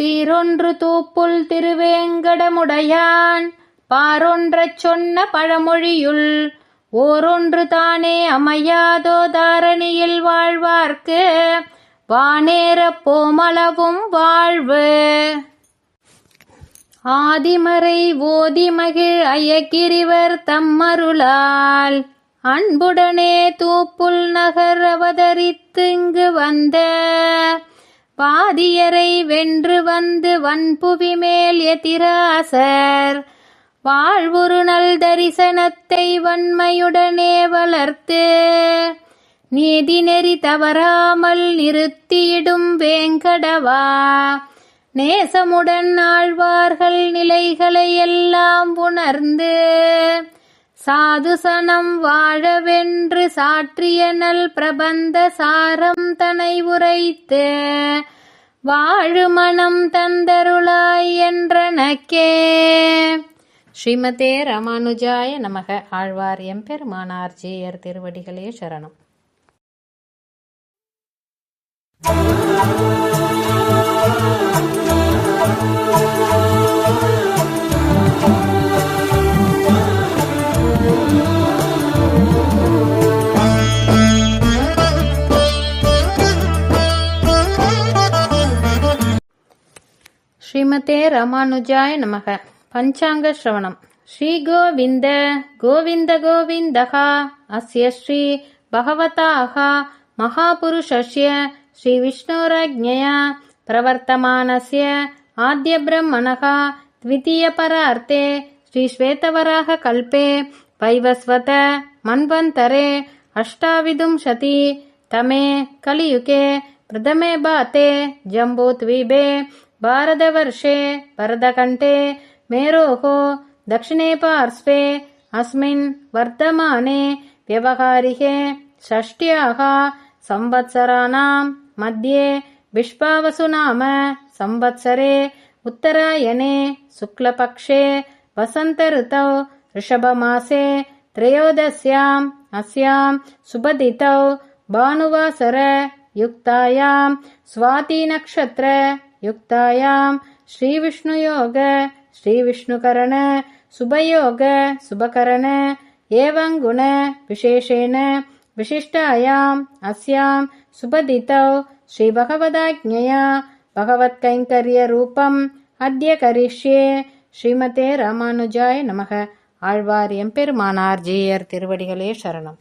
சீரொன்று தூப்புல் திருவேங்கடமுடையான். பாரொன்றச் சொன்ன பழமொழியுள் ஓரொன்று தானே அமையாதோ தாரணியில் வாழ்வார்க்கு. வானேரப்போமளவும் வாழ்வு. ஆதிமறை ஓதிமகிழ் அயக்கிரிவர் தம்மருளால். அன்புடனே தூப்புல் நகர் அவதரித்து இங்கு வந்த பாதியரை வென்று வந்து வன்புவி மேல் எதிராசர். வாழ்வுரு நல் தரிசனத்தை வன்மையுடனே வளர்த்து நீதி நெறி தவறாமல் நிறுத்தியிடும் வேங்கடவா. நேசமுடன் ஆழ்வார்கள் நிலைகளை எல்லாம் உணர்ந்து சாதுசனம் வாழவென்று சாற்றிய நல் பிரபந்த சாரம் தனை உரைத்து வாழு மனம் தந்தருளாய் என்றனக்கே. ஸ்ரீமதே ராமானுஜாய நமக. ஆழ்வார் எம்பெருமானார் ஜேயர் திருவடிகளே சரணம். ஸ்ரீமதே ராமானுஜாய நமக பஞ்சாங்க ஸ்ரவணம் ஸ்ரீ கோவிந்த கோவிந்த கோவிந்தகா அஸ்ய ஸ்ரீ பகவதாக மகாபுருஷஸ்ய ஸ்ரீ விஷ்ணோரஜ்ஞயா பிரவர்த்தமானஸ்ய ஆத்ய பிரம்மணः द्वितीयपरार्थे श्रीश्वेतवराह कल्पे वैवस्वत मन्वन्तरे अष्टाविंशति तमे कलियुगे प्रथमे बाते जम्बूद्वीपे भारतवर्षे भरतकण्ठे मेरोः दक्षिणे पार्श्वे अस्मिन् वर्तमाने व्यवहारिके षष्ट्याः संवत्सराणां मध्ये विश्वावसु नाम संवत्सरे उत्तरायणे शुक्लपक्षे वसन्तऋतौ ऋषभमासे त्रयोदश्याम् अस्यां सुबदितौ भानुवासर युक्तायां स्वातिनक्षत्र युक्तायां श्रीविष्णुयोग श्रीविष्णुकरण शुभयोग शुभकरण एवं गुण विशेषेण विशिष्टायाम् अस्यां सुबदितौ श्रीभगवदाज्ञया भगवत्कैङ्कर्यरूपम् अद्य करिष्ये ஸ்ரீமதே ராமானுஜாய நமக ஆழ்வார் எம்பெருமானார் ஜேயர் திருவடிகளே சரணம்